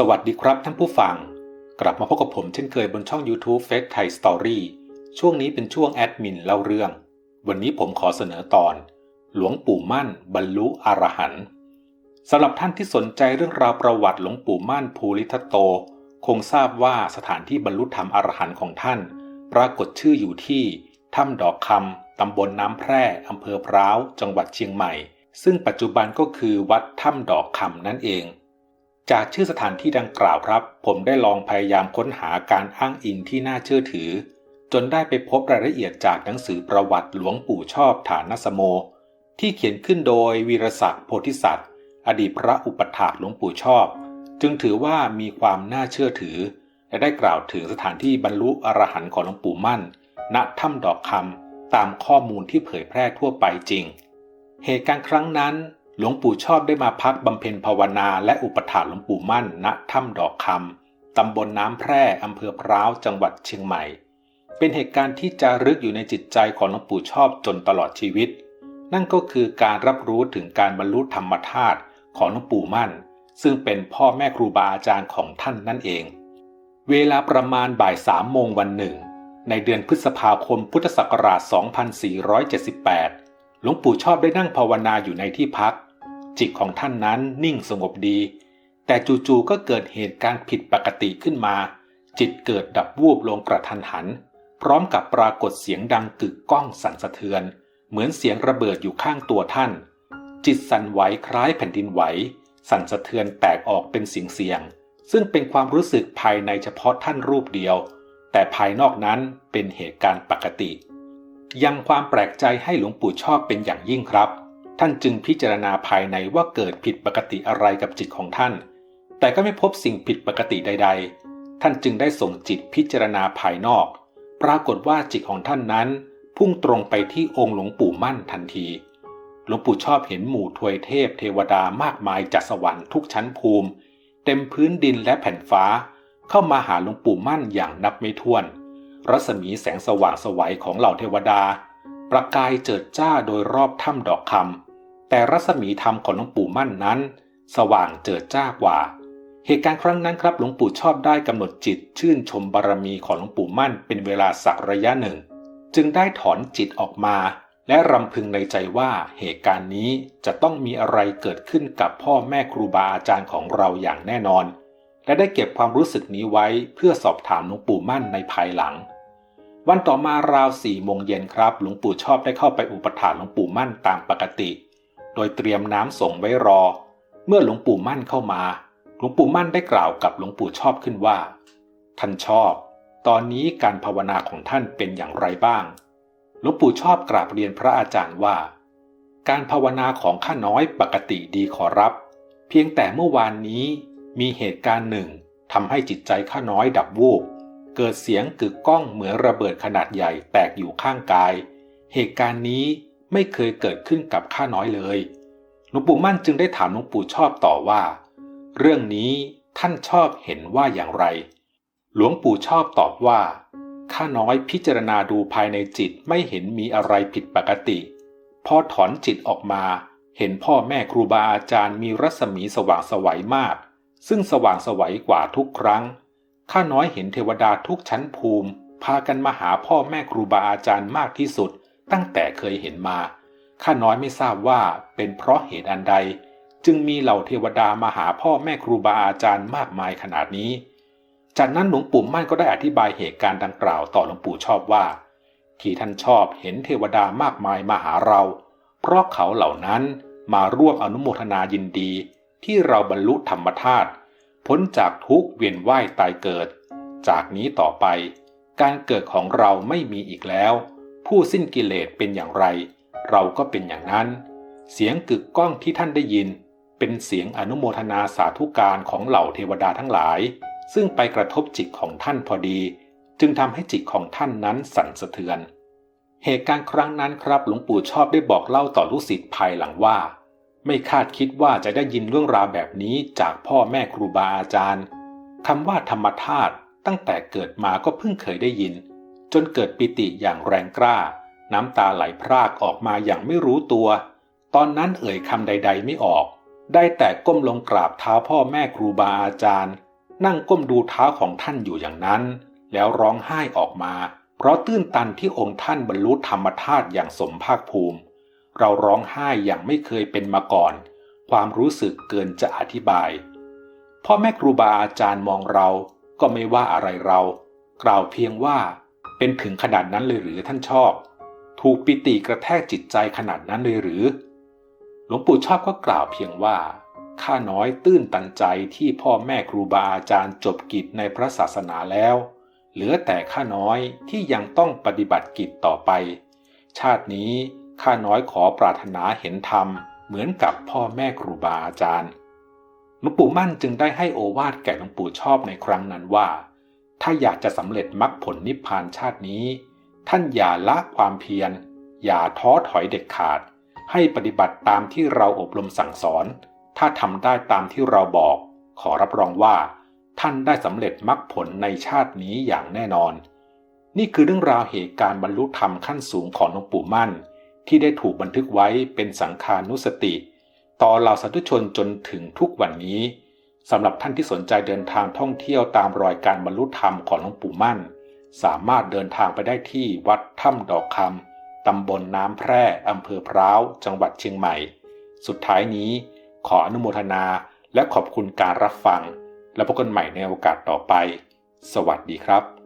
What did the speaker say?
สวัสดีครับท่านผู้ฟัง กลับมาพบกับผมเช่นเคยบนช่อง YouTube f a c e Thai Story ช่วงนี้เป็นช่วงแอดมินเล่าเรื่อง วันนี้ผมขอเสนอตอน หลวงปู่มั่น บรรลุอรหันต์สำหรับท่านที่สนใจเรื่องราวประวัติหลวงปู่มั่นภูริทัตโต คงทราบว่าสถานที่บรรลุธรรมอรหันต์ของท่าน ปรากฏชื่ออยู่ที่ถ้ำดอกคำตำบลน้ำแพร่อำเภอพร้าว จังหวัดเชียงใหม่ ซึ่งปัจจุบันก็คือวัดถ้ำดอกคำนั่นเอง จากชื่อสถานที่ดังกล่าวครับ ผมได้ลองพยายามค้นหาการอ้างอิงที่น่าเชื่อถือ จนได้ไปพบรายละเอียดจากหนังสือประวัติหลวงปู่ชอบฐานสโม ที่เขียนขึ้นโดยวีรศักดิ์โพธิสัตว์ อดีตพระอุปถากหลวงปู่ชอบ จึงถือว่ามีความน่าเชื่อถือ และได้กล่าวถึงสถานที่บรรลุอรหันต์ของหลวงปู่มั่น ณถ้ำดอกคำตามข้อมูลที่เผยแพร่ทั่วไปจริง เหตุการณ์ครั้งนั้น หลวงปู่ชอบได้มาพักบำเพ็ญภาวนาและอุปถากหลวงปู่มั่นณถ้ำดอกคำตำบลน้ำแพร่อำเภอพร้าวจังหวัดเชียงใหม่ เป็นเหตุการณ์ที่จารึกอยู่ในจิตใจของหลวงปู่ชอบจนตลอดชีวิต นั่นก็คือการรับรู้ถึงการบรรลุธรรมธาตุของหลวงปู่มั่น ซึ่งเป็นพ่อแม่ครูบาอาจารย์ของท่านนั่นเอง เวลาประมาณบ่ายสามโมงวันหนึ่ง ในเดือนพฤษภาคมพุทธศักราช 2478 หลวงปู่ชอบได้นั่งภาวนาอยู่ในที่พัก จิตของท่านนั้นนิ่งสงบดี แต่จู่ๆก็เกิดเหตุการณ์ผิดปกติขึ้นมา จิตเกิดดับวูบลงกระทันหัน พร้อมกับปรากฏเสียงดังกึกก้องสั่นสะเทือน เหมือนเสียงระเบิดอยู่ข้างตัวท่าน จิตสั่นไหวคล้ายแผ่นดินไหว สั่นสะเทือนแตกออกเป็นเสียงเสียง ซึ่งเป็นความรู้สึกภายในเฉพาะท่านรูปเดียว แต่ภายนอกนั้นเป็นเหตุการณ์ปกติ ยังความแปลกใจให้หลวงปู่ชอบเป็นอย่างยิ่งครับ ท่านจึงพิจารณาภายในว่าเกิดผิดปกติอะไรกับจิตของท่าน แต่ก็ไม่พบสิ่งผิดปกติใด ๆ ท่านจึงได้ส่งจิตพิจารณาภายนอก ปรากฏว่าจิตของท่านนั้น พุ่งตรงไปที่องค์หลวงปู่มั่นทันที หลวงปู่ชอบเห็นหมู่ทวยเทพเทวดามากมายจากสวรรค์ทุกชั้นภูมิ เต็มพื้นดินและแผ่นฟ้า เข้ามาหาหลวงปู่มั่นอย่างนับไม่ถ้วน รัศมีแสงสว่างสวัยของเหล่าเทวดา ประกายเจิดจ้าโดยรอบถ้ำดอกคำ แต่รัศมีธรรมของหลวงปู่มั่นนั้น สว่างเจิดจ้ากว่า เหตุการณ์ครั้งนั้นครับหลวงปู่ชอบได้กำหนดจิตชื่นชมบารมีของหลวงปู่มั่นเป็นเวลาสักระยะหนึ่ง จึงได้ถอนจิตออกมาและรำพึงในใจว่าเหตุการณ์นี้จะต้องมีอะไรเกิดขึ้นกับพ่อแม่ครูบาอาจารย์ของเราอย่างแน่นอน และได้เก็บความรู้สึกนี้ไว้เพื่อสอบถามหลวงปู่มั่นในภายหลัง วันต่อมาราวสี่โมงเย็นครับหลวงปู่ชอบได้เข้าไปอุปถากหลวงปู่มั่นตามปกติ โดยเตรียมน้ำส่งไว้รอ เมื่อหลวงปู่มั่นเข้ามา หลวงปู่มั่นได้กล่าวกับหลวงปู่ชอบขึ้นว่า ท่านชอบ ตอนนี้การภาวนาของท่านเป็นอย่างไรบ้าง หลวงปู่ชอบกราบเรียนพระอาจารย์ว่า การภาวนาของข้าน้อยปกติดีขอรับ เพียงแต่เมื่อวานนี้มีเหตุการณ์หนึ่งทำให้จิตใจข้าน้อยดับวูบเกิดเสียงกึกก้องเหมือนระเบิดขนาดใหญ่แตกอยู่ข้างกาย เหตุการณ์นี้ ไม่เคยเกิดขึ้นกับข้าน้อยเลยหลวงปู่มั่นจึงได้ถามหลวงปู่ชอบต่อว่า เรื่องนี้ท่านชอบเห็นว่าอย่างไร หลวงปู่ชอบตอบว่าข้าน้อยพิจารณาดูภายในจิตไม่เห็นมีอะไรผิดปกติ พอถอนจิตออกมาเห็นพ่อแม่ครูบาอาจารย์มีรัศมีสว่างสวัยมาก ซึ่งสว่างสวัยกว่าทุกครั้ง ข้าน้อยเห็นเทวดาทุกชั้นภูมิ พากันมาหาพ่อแม่ครูบาอาจารย์มากที่สุด ตั้งแต่เคยเห็นมา ข้าน้อยไม่ทราบว่าเป็นเพราะเหตุอันใด จึงมีเหล่าเทวดามาหาพ่อแม่ครูบาอาจารย์มากมายขนาดนี้ จากนั้นหลวงปู่มั่นก็ได้อธิบายเหตุการณ์ดังกล่าวต่อหลวงปู่ชอบว่า ที่ท่านชอบเห็นเทวดามากมายมาหาเรา เพราะเขาเหล่านั้นมาร่วมอนุโมทนายินดี ที่เราบรรลุธรรมธาตุพ้นจากทุกเวียนว่ายตายเกิด จากนี้ต่อไป การเกิดของเราไม่มีอีกแล้ว ผู้สิ้นกิเลสเป็นอย่างไร เราก็เป็นอย่างนั้น เสียงกึกก้องที่ท่านได้ยิน เป็นเสียงอนุโมทนาสาธุการของเหล่าเทวดาทั้งหลาย ซึ่งไปกระทบจิตของท่านพอดี จึงทำให้จิตของท่านนั้นสั่นสะเทือน เหตุการณ์ครั้งนั้นครับหลวงปู่ชอบได้บอกเล่าต่อลูกศิษย์ภายหลังว่า ไม่คาดคิดว่าจะได้ยินเรื่องราวแบบนี้จากพ่อแม่ครูบาอาจารย์คำว่าธรรมธาตุตั้งแต่เกิดมาก็เพิ่งเคยได้ยิน จนเกิดปิติอย่างแรงกล้า น้ำตาไหลพรากออกมาอย่างไม่รู้ตัว ตอนนั้นเอ่ยคำใด ๆ ไม่ออก ได้แต่ก้มลงกราบเท้าพ่อแม่ครูบาอาจารย์ นั่งก้มดูเท้าของท่านอยู่อย่างนั้น แล้วร้องไห้ออกมา เพราะตื้นตันที่องค์ท่านบรรลุธรรมธาตุอย่างสมภาคภูมิ เราร้องไห้อย่างไม่เคยเป็นมาก่อน ความรู้สึกเกินจะอธิบาย พ่อแม่ครูบาอาจารย์มองเราก็ไม่ว่าอะไรเรา กล่าวเพียงว่า เป็นถึงขนาดนั้นเลยหรือท่านชอบ ถูกปิติกระแทกจิตใจขนาดนั้นเลยหรือ หลวงปู่ชอบก็กล่าวเพียงว่าข้าน้อยตื้นตันใจที่พ่อแม่ครูบาอาจารย์จบกิจในพระศาสนาแล้ว เหลือแต่ข้าน้อยที่ยังต้องปฏิบัติกิจต่อไป ชาตินี้ข้าน้อยขอปรารถนาเห็นธรรม เหมือนกับพ่อแม่ครูบาอาจารย์หลวงปู่มั่นจึงได้ให้โอวาทแก่หลวงปู่ชอบในครั้งนั้นว่า ถ้าอยากจะสำเร็จมรรคผลนิพพานชาตินี้ ท่านอย่าละความเพียร อย่าท้อถอยเด็ดขาด ให้ปฏิบัติตามที่เราอบรมสั่งสอน ถ้าทำได้ตามที่เราบอก ขอรับรองว่า ท่านได้สำเร็จมรรคผลในชาตินี้อย่างแน่นอน นี่คือเรื่องราวเหตุการณ์บรรลุธรรมขั้นสูงของหลวงปู่มั่น ที่ได้ถูกบันทึกไว้เป็นสังขานุสติ ต่อเหล่าสาธุชนจนถึงทุกวันนี้ สำหรับท่านที่สนใจเดินทางท่องเที่ยวตามรอยการบรรลุธรรมของหลวงปู่มั่น สามารถเดินทางไปได้ที่วัดถ้ำดอกคำตำบลน้ำแพร่อำเภอพร้าว จังหวัดเชียงใหม่ สุดท้ายนี้ขออนุโมทนาและขอบคุณการรับฟัง และพบกันใหม่ในโอกาสต่อไป สวัสดีครับ